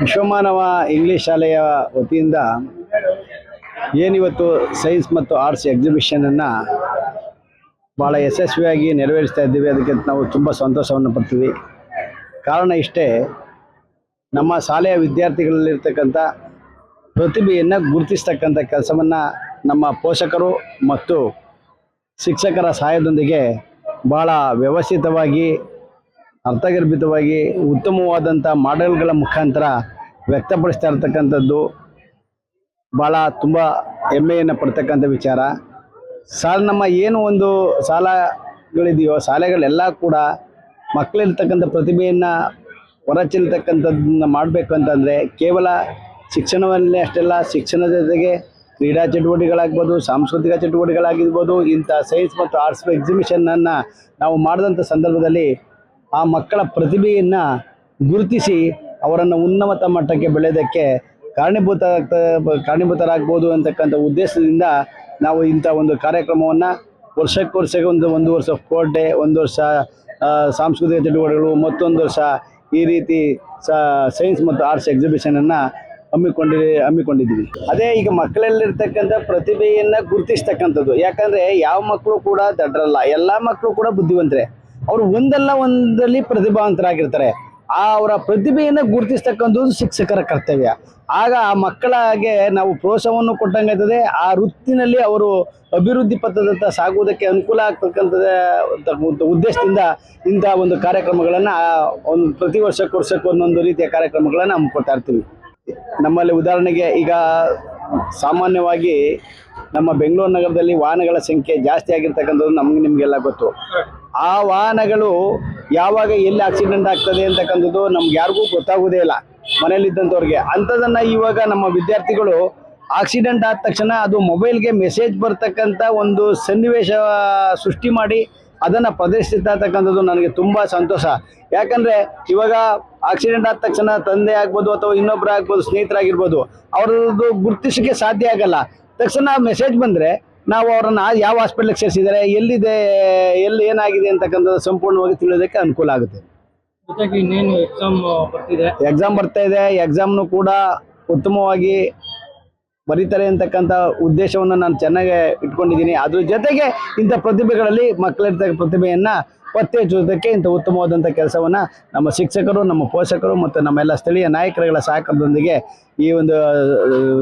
ವಿಶ್ವಮಾನವ English ಶಾಲೆಯ ವತಿಯಿಂದ ಏನಿವತ್ತು ಸೈನ್ಸ್ ಮತ್ತು ಆರ್ಟ್ಸ್ ಎಕ್ಸಿಬಿಷನನ್ನು ಭಾಳ ಯಶಸ್ವಿಯಾಗಿ ನೆರವೇರಿಸ್ತಾ ಇದ್ದೀವಿ. ಅದಕ್ಕೆ ನಾವು ತುಂಬ ಸಂತೋಷವನ್ನು ಪಡ್ತೀವಿ. ಕಾರಣ ಇಷ್ಟೇ, ನಮ್ಮ ಶಾಲೆಯ ವಿದ್ಯಾರ್ಥಿಗಳಲ್ಲಿರ್ತಕ್ಕಂಥ ಪ್ರತಿಭೆಯನ್ನು ಗುರುತಿಸ್ತಕ್ಕಂಥ ಕೆಲಸವನ್ನು ನಮ್ಮ ಪೋಷಕರು ಮತ್ತು ಶಿಕ್ಷಕರ ಸಹಾಯದೊಂದಿಗೆ ಭಾಳ ವ್ಯವಸ್ಥಿತವಾಗಿ ಅರ್ಥಗರ್ಭಿತವಾಗಿ ಉತ್ತಮವಾದಂಥ ಮಾಡೆಲ್ಗಳ ಮುಖಾಂತರ ವ್ಯಕ್ತಪಡಿಸ್ತಾ ಇರ್ತಕ್ಕಂಥದ್ದು ಭಾಳ ತುಂಬ ಹೆಮ್ಮೆಯನ್ನು ಪಡ್ತಕ್ಕಂಥ ವಿಚಾರ. ಸಾಲ ನಮ್ಮ ಏನು ಒಂದು ಸಾಲಗಳಿದೆಯೋ ಶಾಲೆಗಳೆಲ್ಲ ಕೂಡ ಮಕ್ಕಳಿರ್ತಕ್ಕಂಥ ಪ್ರತಿಭೆಯನ್ನು ಹೊರಚಿಲ್ತಕ್ಕಂಥದ್ದನ್ನ ಮಾಡಬೇಕು ಅಂತಂದರೆ ಕೇವಲ ಶಿಕ್ಷಣವನ್ನೇ ಅಷ್ಟೆಲ್ಲ, ಶಿಕ್ಷಣದ ಜೊತೆಗೆ ಕ್ರೀಡಾ ಚಟುವಟಿಕೆಗಳಾಗ್ಬೋದು, ಸಾಂಸ್ಕೃತಿಕ ಚಟುವಟಿಕೆಗಳಾಗಿರ್ಬೋದು, ಇಂಥ ಸೈನ್ಸ್ ಮತ್ತು ಆರ್ಟ್ಸ್ ಎಕ್ಸಿಬಿಷನನ್ನು ನಾವು ಮಾಡಿದಂಥ ಸಂದರ್ಭದಲ್ಲಿ ಆ ಮಕ್ಕಳ ಪ್ರತಿಭೆಯನ್ನು ಗುರುತಿಸಿ ಅವರನ್ನು ಉನ್ನತ ಮಟ್ಟಕ್ಕೆ ಬೆಳೆಯೋದಕ್ಕೆ ಕಾರಣೀಭೂತ ಕಾರಣೀಭೂತರಾಗ್ಬೋದು ಅಂತಕ್ಕಂಥ ಉದ್ದೇಶದಿಂದ ನಾವು ಇಂಥ ಒಂದು ಕಾರ್ಯಕ್ರಮವನ್ನು ವರ್ಷಕ್ಕೆ ವರ್ಷಕ್ಕೆ ಒಂದು ಒಂದು ವರ್ಷ ಸ್ಪೋರ್ಟ್ ಒಂದು ವರ್ಷ ಸಾಂಸ್ಕೃತಿಕ ಚಟುವಟಿಕೆಗಳು, ಮತ್ತೊಂದು ವರ್ಷ ಈ ರೀತಿ ಸೈನ್ಸ್ ಮತ್ತು ಆರ್ಟ್ಸ್ ಎಕ್ಸಿಬಿಷನನ್ನು ಹಮ್ಮಿಕೊಂಡಿ ಹಮ್ಮಿಕೊಂಡಿದ್ದೀವಿ. ಅದೇ ಈಗ ಮಕ್ಕಳಲ್ಲಿರ್ತಕ್ಕಂಥ ಪ್ರತಿಭೆಯನ್ನು ಗುರುತಿಸ್ತಕ್ಕಂಥದ್ದು. ಯಾಕಂದರೆ ಯಾವ ಮಕ್ಕಳು ಕೂಡ ದಡ್ರಲ್ಲ. ಎಲ್ಲ ಮಕ್ಕಳು ಕೂಡ ಬುದ್ಧಿವಂತರೆ. ಅವರು ಒಂದಲ್ಲ ಒಂದರಲ್ಲಿ ಪ್ರತಿಭಾವಂತರಾಗಿರ್ತಾರೆ. ಆ ಅವರ ಪ್ರತಿಭೆಯನ್ನು ಗುರುತಿಸ್ತಕ್ಕಂಥದ್ದು ಶಿಕ್ಷಕರ ಕರ್ತವ್ಯ. ಆಗ ಆ ಮಕ್ಕಳಿಗೆ ನಾವು ಪ್ರೋತ್ಸಾಹವನ್ನು ಕೊಟ್ಟಂಗಾಗ್ತದೆ ಆ ವೃತ್ತಿನಲ್ಲಿ ಅವರು ಅಭಿವೃದ್ಧಿ ಪಥದತ್ತ ಸಾಗುವುದಕ್ಕೆ ಅನುಕೂಲ ಆಗ್ತಕ್ಕಂಥದ್ದು ಉದ್ದೇಶದಿಂದ ಇಂಥ ಒಂದು ಕಾರ್ಯಕ್ರಮಗಳನ್ನು ಒಂದು ಪ್ರತಿ ವರ್ಷಕ್ಕೆ ವರ್ಷಕ್ಕೆ ಒಂದೊಂದು ರೀತಿಯ ಕಾರ್ಯಕ್ರಮಗಳನ್ನು ಹಮ್ಮಿಕೊಳ್ತಾ ಇರ್ತೀವಿ. ನಮ್ಮಲ್ಲಿ ಉದಾಹರಣೆಗೆ ಈಗ ಸಾಮಾನ್ಯವಾಗಿ ನಮ್ಮ ಬೆಂಗಳೂರು ನಗರದಲ್ಲಿ ವಾಹನಗಳ ಸಂಖ್ಯೆ ಜಾಸ್ತಿ ಆಗಿರ್ತಕ್ಕಂಥದ್ದು ನಮ್ಗೆ ನಿಮಗೆಲ್ಲ ಗೊತ್ತು. ಆ ವಾಹನಗಳು ಯಾವಾಗ ಎಲ್ಲಿ ಆಕ್ಸಿಡೆಂಟ್ ಆಗ್ತದೆ ಅಂತಕ್ಕಂಥದ್ದು ನಮ್ಗೆ ಯಾರಿಗೂ ಗೊತ್ತಾಗೋದೇ ಇಲ್ಲ ಮನೇಲಿದ್ದಂಥವ್ರಿಗೆ ಅಂಥದನ್ನು ಇವಾಗ ನಮ್ಮ ವಿದ್ಯಾರ್ಥಿಗಳು ಆಕ್ಸಿಡೆಂಟ್ ಆದ ತಕ್ಷಣ ಅದು ಮೊಬೈಲ್ಗೆ ಮೆಸೇಜ್ ಬರ್ತಕ್ಕಂಥ ಒಂದು ಸನ್ನಿವೇಶ ಸೃಷ್ಟಿ ಮಾಡಿ ಅದನ್ನು ಪ್ರದರ್ಶಿಸ್ತಕ್ಕಂಥದ್ದು ನನಗೆ ತುಂಬ ಸಂತೋಷ. ಯಾಕಂದರೆ ಇವಾಗ ಆಕ್ಸಿಡೆಂಟ್ ಆದ ತಕ್ಷಣ ತಂದೆ ಆಗ್ಬೋದು ಅಥವಾ ಇನ್ನೊಬ್ಬರು ಆಗ್ಬೋದು ಸ್ನೇಹಿತರಾಗಿರ್ಬೋದು, ಅವ್ರದ್ದು ಗುರುತಿಸೋಕ್ಕೆ ಸಾಧ್ಯ ಆಗಲ್ಲ. ತಕ್ಷಣ ಮೆಸೇಜ್ ಬಂದರೆ ನಾವು ಅವರನ್ನು ಯಾವ ಹಾಸ್ಪಿಟ್ಲಿಗೆ ಸೇರಿಸಿದರೆ ಎಲ್ಲಿದೆ ಎಲ್ಲಿ ಏನಾಗಿದೆ ಅಂತಕ್ಕಂಥದ್ದು ಸಂಪೂರ್ಣವಾಗಿ ತಿಳಿಯೋದಕ್ಕೆ ಅನುಕೂಲ ಆಗುತ್ತೆ. ಜೊತೆಗೆ ಇನ್ನೇನು ಎಕ್ಸಾಮ್ ಬರ್ತಿದೆ? ಎಕ್ಸಾಮ್ ಬರ್ತಾ ಇದೆ ಎಕ್ಸಾಮ್ನು ಕೂಡ ಉತ್ತಮವಾಗಿ ಬರೀತಾರೆ ಅಂತಕ್ಕಂಥ ಉದ್ದೇಶವನ್ನು ನಾನು ಚೆನ್ನಾಗಿ ಇಟ್ಕೊಂಡಿದ್ದೀನಿ. ಅದ್ರ ಜೊತೆಗೆ ಇಂಥ ಪ್ರತಿಭೆಗಳಲ್ಲಿ ಮಕ್ಕಳಿರ್ತಕ್ಕ ಪ್ರತಿಭೆಯನ್ನು ಪತ್ತೆ ಹಚ್ಚುವುದಕ್ಕೆ ಇಂಥ ಉತ್ತಮವಾದಂಥ ಕೆಲಸವನ್ನು ನಮ್ಮ ಶಿಕ್ಷಕರು ನಮ್ಮ ಪೋಷಕರು ಮತ್ತು ನಮ್ಮೆಲ್ಲ ಸ್ಥಳೀಯ ನಾಯಕರುಗಳ ಸಹಕಾರದೊಂದಿಗೆ ಈ ಒಂದು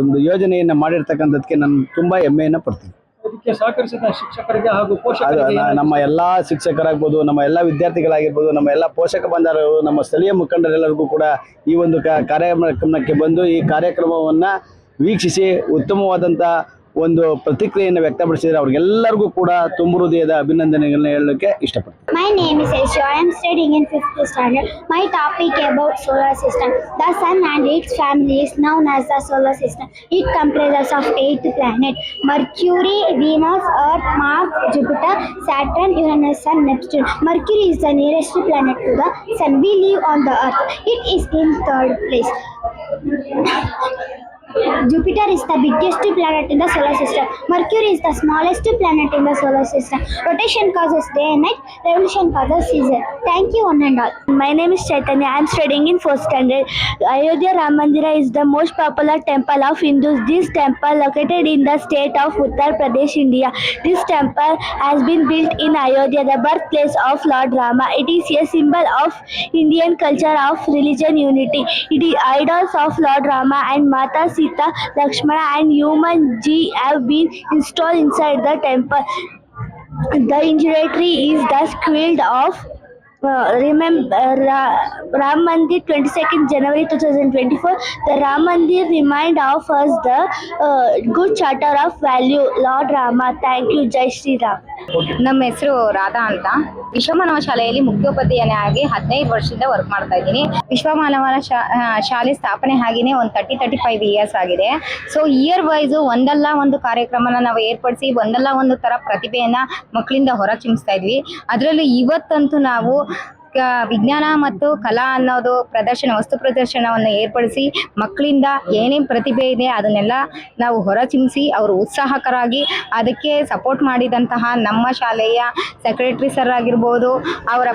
ಒಂದು ಯೋಜನೆಯನ್ನು ಮಾಡಿರ್ತಕ್ಕಂಥದ್ದಕ್ಕೆ ನಾನು ತುಂಬ ಹೆಮ್ಮೆಯನ್ನು ಪಡ್ತೀನಿ. ಅದಕ್ಕೆ ಸಹಕರಿಸಿದ ಶಿಕ್ಷಕರಿಗೆ ಹಾಗೂ ಪೋಷಕರಿಗೆ ನಮ್ಮ ಎಲ್ಲ ಶಿಕ್ಷಕರಾಗ್ಬೋದು ನಮ್ಮ ಎಲ್ಲ ವಿದ್ಯಾರ್ಥಿಗಳಾಗಿರ್ಬೋದು ನಮ್ಮ ಎಲ್ಲ ಪೋಷಕ ಬಂಧರು ನಮ್ಮ ಸ್ಥಳೀಯ ಮುಖಂಡರೆಲ್ಲರಿಗೂ ಕೂಡ ಈ ಒಂದು ಕ- ಕಾರ್ಯಕ್ರಮಕ್ಕೆ ಬಂದು ಈ ಕಾರ್ಯಕ್ರಮವನ್ನು ವೀಕ್ಷಿಸಿ ಉತ್ತಮವಾದಂಥ ಒಂದು ಪ್ರತಿಕ್ರಿಯೆಯನ್ನು ವ್ಯಕ್ತಪಡಿಸಿದರೆ ಅವ್ರಿಗೆಲ್ಲರಿಗೂ ಕೂಡ ತುಂಬ ಹೃದಯದ ಅಭಿನಂದನೆಗಳನ್ನ ಹೇಳಲಿಕ್ಕೆ ಇಷ್ಟಪಡ್ತೀನಿ my name is Aisha. I am studying in 5th standard. My topic about solar system. The sun and its family is known as the solar system. It comprises of eight planets: Mercury, Venus, Earth, Mars, Jupiter, Saturn, Uranus, and Neptune. Mercury is the nearest planet to the sun. We live on the Earth. It is in third place. Jupiter is the biggest planet in the solar system. Mercury is the smallest planet in the solar system. Rotation causes day and night. Revolution causes season. Thank you, one and all. My name is Chaitanya. I am studying in fourth standard. Ayodhya Ram Mandira is the most popular temple of Hindus. This temple located in the state of Uttar Pradesh, India. This temple has been built in Ayodhya, the birthplace of Lord Rama. It is a symbol of Indian culture of religion unity. It is idols of Lord Rama and Mata Sita, Lakshmana and human G have been installed inside the temple. The injury tree is thus squid of uh, remember uh, Ra- Ram Mandir 22nd January 2024 the Ram Mandir remind of us the uh, good charter of value. Lord Rama thank you. Jai Shri Ram ನಮ್ಮ ಹೆಸರು ರಾಧಾ ಅಂತ. ವಿಶ್ವಮಾನವ ಶಾಲೆಯಲ್ಲಿ ಮುಖ್ಯೋಪಾಧ್ಯಾಯನಾಗಿ ಹದಿನೈದು ವರ್ಷದಿಂದ work ಮಾಡ್ತಾ ಇದ್ದೀನಿ. ವಿಶ್ವಮಾನವನ ಶಾಲೆ ಸ್ಥಾಪನೆ ಆಗಿನೇ ಒಂದು ತರ್ಟಿ ತರ್ಟಿ ಫೈವ್ ಇಯರ್ಸ್ ಆಗಿದೆ. ಸೊ ಇಯರ್ ವೈಸು ಒಂದಲ್ಲ ಒಂದು ಕಾರ್ಯಕ್ರಮನ ನಾವು ಏರ್ಪಡಿಸಿ, ಒಂದಲ್ಲ ಒಂದು ಥರ ಪ್ರತಿಭೆಯನ್ನ ಮಕ್ಕಳಿಂದ ಹೊರ ಚಿಮ್ಮಿಸ್ತಾ ಇದ್ವಿ. ಅದರಲ್ಲೂ ಇವತ್ತಂತೂ ನಾವು ವಿಜ್ಞಾನ ಮತ್ತು ಕಲಾ ಅನ್ನೋದು ಪ್ರದರ್ಶನ, ವಸ್ತು ಪ್ರದರ್ಶನವನ್ನು ಏರ್ಪಡಿಸಿ ಮಕ್ಕಳಿಂದ ಏನೇನು ಪ್ರತಿಭೆ ಇದೆ ಅದನ್ನೆಲ್ಲ ನಾವು ಹೊರಚಿಮ್ಮಿಸಿ ಅವರು ಉತ್ಸಾಹಕರಾಗಿ ಅದಕ್ಕೆ ಸಪೋರ್ಟ್ ಮಾಡಿದಂತಹ ನಮ್ಮ ಶಾಲೆಯ ಸೆಕ್ರೆಟರಿ ಸರ್ ಆಗಿರ್ಬೋದು, ಅವರ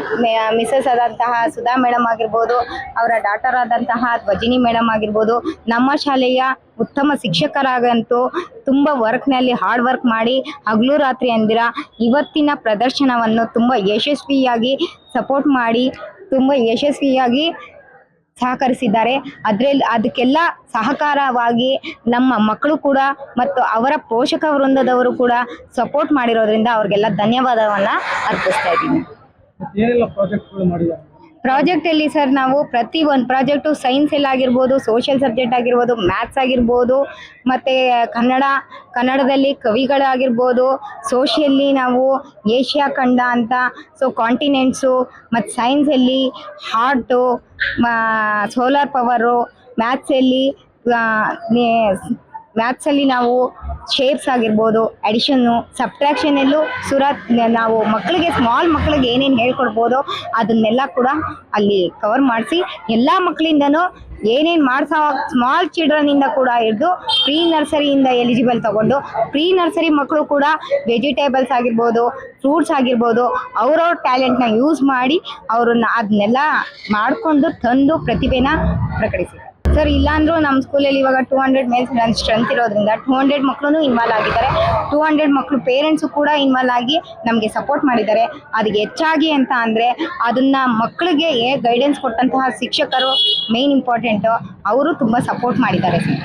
ಮಿಸಸ್ ಆದಂತಹ ಸುಧಾ ಮೇಡಮ್ ಆಗಿರ್ಬೋದು, ಅವರ ಡಾಟರ್ ಆದಂತಹ ಧ್ವಜಿನಿ ಮೇಡಮ್ ಆಗಿರ್ಬೋದು, ನಮ್ಮ ಶಾಲೆಯ ಉತ್ತಮ ಶಿಕ್ಷಕರಾಗಂತೂ ತುಂಬ ವರ್ಕ್ನಲ್ಲಿ ಹಾರ್ಡ್ ವರ್ಕ್ ಮಾಡಿ ಹಗಲು ರಾತ್ರಿ ಅಂದಿರ ಇವತ್ತಿನ ಪ್ರದರ್ಶನವನ್ನು ತುಂಬ ಯಶಸ್ವಿಯಾಗಿ ಸಪೋರ್ಟ್ ಮಾಡಿ ತುಂಬ ಯಶಸ್ವಿಯಾಗಿ ಸಹಕರಿಸಿದ್ದಾರೆ. ಅದರಲ್ಲಿ ಅದಕ್ಕೆಲ್ಲ ಸಹಕಾರವಾಗಿ ನಮ್ಮ ಮಕ್ಕಳು ಕೂಡ ಮತ್ತು ಅವರ ಪೋಷಕ ವೃಂದದವರು ಕೂಡ ಸಪೋರ್ಟ್ ಮಾಡಿರೋದ್ರಿಂದ ಅವ್ರಿಗೆಲ್ಲ ಧನ್ಯವಾದವನ್ನು ಅರ್ಪಿಸ್ತಾ ಇದ್ದೀನಿ. ಮತ್ತೆ ಏನೆಲ್ಲ ಪ್ರಾಜೆಕ್ಟ್ಗಳು ಮಾಡಿದ್ದಾರೆ ಪ್ರಾಜೆಕ್ಟ್ ಅಲ್ಲಿ ಸರ್ ನಾವು ಪ್ರತಿ ಒಂದು ಪ್ರಾಜೆಕ್ಟು ಸೈನ್ಸ್ ಅಲ್ಲಿ ಆಗಿರ್ಬೋದು ಸೋಷಿಯಲ್ ಸಬ್ಜೆಕ್ಟ್ ಆಗಿರ್ಬೋದು ಮ್ಯಾಥ್ಸ್ ಆಗಿರ್ಬೋದು, ಮತ್ತು ಕನ್ನಡ, ಕನ್ನಡದಲ್ಲಿ ಕವಿಗಳಾಗಿರ್ಬೋದು ಸೋಷಿಯಲ್ಲಿ ನಾವು ಏಷ್ಯಾ ಖಂಡ ಅಂತ ಸೊ ಕಾಂಟಿನೆಂಟ್ಸು ಮತ್ತು ಸೈನ್ಸಲ್ಲಿ ಹಾರ್ಟು ಸೋಲಾರ್ ಪವರು ಮ್ಯಾಥ್ಸಲ್ಲಿ ಮ್ಯಾಥ್ಸಲ್ಲಿ ನಾವು ಶೇಪ್ಸ್ ಆಗಿರ್ಬೋದು ಅಡಿಷನ್ನು ಸಬ್ಟ್ರಾಕ್ಷನಲ್ಲೂ ಸುರ ನಾವು ಮಕ್ಕಳಿಗೆ ಸ್ಮಾಲ್ ಮಕ್ಕಳಿಗೆ ಏನೇನು ಹೇಳ್ಕೊಡ್ಬೋದು ಅದನ್ನೆಲ್ಲ ಕೂಡ ಅಲ್ಲಿ ಕವರ್ ಮಾಡಿಸಿ, ಎಲ್ಲ ಮಕ್ಕಳಿಂದನೂ ಏನೇನು ಮಾಡಿಸೋ ಸ್ಮಾಲ್ ಚಿಲ್ಡ್ರನ್ನಿಂದ ಕೂಡ ಹಿಡಿದು ಪ್ರೀ ನರ್ಸರಿಯಿಂದ ಎಲಿಜಿಬಲ್ ತಗೊಂಡು ಪ್ರೀ ನರ್ಸರಿ ಮಕ್ಕಳು ಕೂಡ ವೆಜಿಟೇಬಲ್ಸ್ ಆಗಿರ್ಬೋದು ಫ್ರೂಟ್ಸ್ ಆಗಿರ್ಬೋದು ಅವ್ರವ್ರ ಟ್ಯಾಲೆಂಟ್ನ ಯೂಸ್ ಮಾಡಿ ಅವ್ರನ್ನ ಅದನ್ನೆಲ್ಲ ಮಾಡಿಕೊಂಡು ತಂದು ಪ್ರತಿಭೆನ ಪ್ರಕಟಿಸಿ. ಸರ್ ಇಲ್ಲಾಂದ್ರೂ ನಮ್ಮ ಸ್ಕೂಲಲ್ಲಿ ಇವಾಗ ಟೂ ಹಂಡ್ರೆಡ್ ಮೇಲ್ಸ್ ನನ್ನ ಸ್ಟ್ರೆಂತ್ ಇರೋದ್ರಿಂದ ಟೂ ಹಂಡ್ರೆಡ್ ಮಕ್ಕಳು ಇನ್ವಾಲ್ವ್ ಆಗಿದ್ದಾರೆ. ಟೂ ಹಂಡ್ರೆಡ್ ಮಕ್ಕಳು ಪೇರೆಂಟ್ಸು ಕೂಡ ಇನ್ವಾಲ್ವ್ ಆಗಿ ನಮಗೆ ಸಪೋರ್ಟ್ ಮಾಡಿದ್ದಾರೆ. ಅದಕ್ಕೆ ಹೆಚ್ಚಾಗಿ ಅಂತ ಅಂದರೆ ಅದನ್ನ ಮಕ್ಕಳಿಗೆ ಗೈಡೆನ್ಸ್ ಕೊಟ್ಟಂತಹ ಶಿಕ್ಷಕರು ಮೇನ್ ಇಂಪಾರ್ಟೆಂಟು ಅವರು ತುಂಬ ಸಪೋರ್ಟ್ ಮಾಡಿದ್ದಾರೆ ಸರ್.